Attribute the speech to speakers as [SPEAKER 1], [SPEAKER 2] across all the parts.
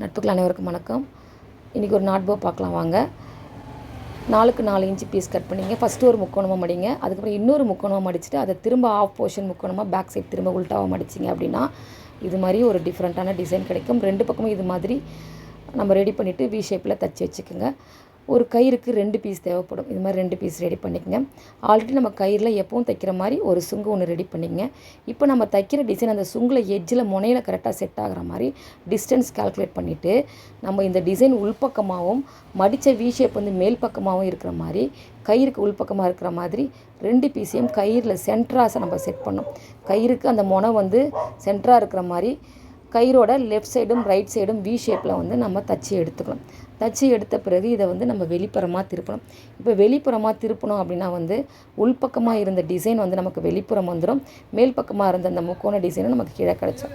[SPEAKER 1] நட்புகள் அனைவருக்கும் வணக்கம். இன்றைக்கி ஒரு நாட்போ பார்க்கலாம் வாங்க. நாலுக்கு நாலு இன்ச்சு பீஸ் கட் பண்ணிங்க. ஃபஸ்ட்டு ஒரு முக்கோணமாக மடிங்க. அதுக்கப்புறம் இன்னொரு முக்கோணமாக மடிச்சுட்டு அதை திரும்ப ஆஃப் போர்ஷன் முக்கோணமாக பேக் சைட் திரும்ப உல்ட்டாவாக மடிச்சிங்க அப்படின்னா இது மாதிரி ஒரு டிஃப்ரெண்ட்டான டிசைன் கிடைக்கும். ரெண்டு பக்கமும் இது மாதிரி நம்ம ரெடி பண்ணிவிட்டு வி ஷேப்பில் தச்சு வச்சுக்கோங்க. ஒரு கயிறுக்கு ரெண்டு பீஸ் தேவைப்படும். இது மாதிரி ரெண்டு பீஸ் ரெடி பண்ணிக்கங்க. ஆல்ரெடி நம்ம கயிறில் எப்பவும் தைக்கிற மாதிரி ஒரு சுங்கு ஒன்று ரெடி பண்ணிக்கங்க. இப்போ நம்ம தைக்கிற டிசைன் அந்த சுங்கில் எஜ்ஜில் முனையில் கரெக்டாக செட் ஆகிற மாதிரி டிஸ்டன்ஸ் கால்குலேட் பண்ணிவிட்டு நம்ம இந்த டிசைன் உள்பக்கமாகவும் மடித்த வி ஷேப் வந்து மேல் பக்கமாகவும் இருக்கிற மாதிரி கயிறுக்கு உள்பக்கமாக இருக்கிற மாதிரி ரெண்டு பீஸையும் கயிறில் சென்ட்ராஸை நம்ம செட் பண்ணோம் கயிறுக்கு அந்த முனை வந்து சென்ட்ராக இருக்கிற மாதிரி கயிறோட லெஃப்ட் சைடும் ரைட் சைடும் வி ஷேப்பில் வந்து நம்ம தச்சு எடுத்துக்கணும். தச்சு எடுத்த பிறகு இதை வந்து நம்ம வெளிப்புறமாக திருப்பணும். இப்போ வெளிப்புறமாக திருப்பணும் அப்படின்னா வந்து உள்பக்கமாக இருந்த டிசைன் வந்து நமக்கு வெளிப்புறம் வந்துடும் மேல் பக்கமாக இருந்த அந்த முக்கோண டிசைனும் நமக்கு கீழே கிடச்சோம்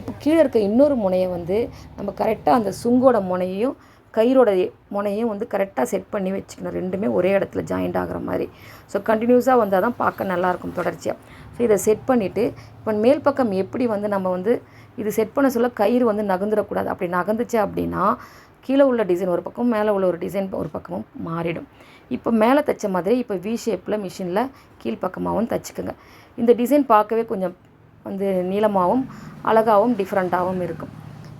[SPEAKER 1] இப்போ கீழே இருக்க இன்னொரு முனையை வந்து நம்ம கரெக்டாக அந்த சுங்கோட முனையையும் கயிறோட முனையும் வந்து கரெக்டாக செட் பண்ணி வச்சுக்கணும். ரெண்டுமே ஒரே இடத்துல ஜாயிண்ட் ஆகிற மாதிரி. ஸோ கண்டினியூஸாக வந்தால் தான் பார்க்க நல்லாயிருக்கும் தொடர்ச்சியாக ஸோ இதை செட் பண்ணிவிட்டு இப்போ மேல் பக்கம் எப்படி வந்து நம்ம வந்து இது செட் பண்ண சொல்ல கயிறு வந்து நகர்ந்துடக்கூடாது. அப்படி நகர்ந்துச்சு அப்படின்னா கீழே உள்ள டிசைன் ஒரு பக்கம் மேலே உள்ள ஒரு டிசைன் ஒரு பக்கமும் மாறிடும். இப்போ மேலே தைச்ச மாதிரி இப்போ வி ஷேப்பில் மிஷினில் கீழ்ப்பக்கமாகவும் தைச்சிக்கோங்க. இந்த டிசைன் பார்க்கவே கொஞ்சம் வந்து நீளமாகவும் அழகாகவும் டிஃப்ரெண்ட்டாகவும் இருக்கும்.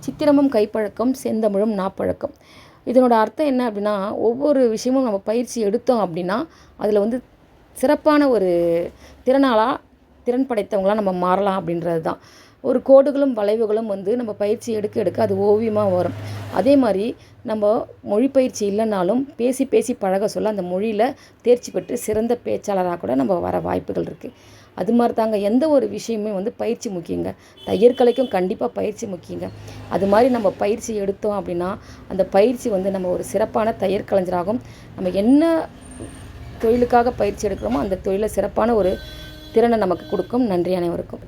[SPEAKER 1] சித்திரமும் கைப்பழக்கம் செந்தமிழும் நாப்பழக்கம். இதனோட அர்த்தம் என்ன அப்படின்னா ஒவ்வொரு விஷயமும் நம்ம பயிற்சி எடுத்தோம் அப்படின்னா அதில் வந்து சிறப்பான ஒரு திறனாளாக திறன் படைத்தவங்களாக நம்ம மாறலாம் அப்படின்றது தான் ஒரு கோடுகளும் வளைவுகளும் வந்து நம்ம பயிற்சி எடுக்க எடுக்க அது ஓவியமாக வரும். அதே மாதிரி நம்ம மொழி பயிற்சி இல்லைனாலும் பேசி பேசி பழக சொல்ல அந்த மொழியில் தேர்ச்சி பெற்று சிறந்த பேச்சாளராக கூட நம்ம வர வாய்ப்புகள் இருக்குது அது மாதிரி தாங்க எந்த ஒரு விஷயமே வந்து பயிற்சி முக்கியங்க. தையற்கலைக்கும் கண்டிப்பாக பயிற்சி முக்கியங்க. அது மாதிரி நம்ம பயிற்சி எடுத்தோம் அப்படின்னா அந்த பயிற்சி வந்து நம்ம ஒரு சிறப்பான தையற் கலைஞராகும் நம்ம என்ன தொழிலுக்காக பயிற்சி எடுக்கிறோமோ அந்த தொழிலை சிறப்பான ஒரு திறனை நமக்கு கொடுக்கும். நன்றி அனைவருக்கும்.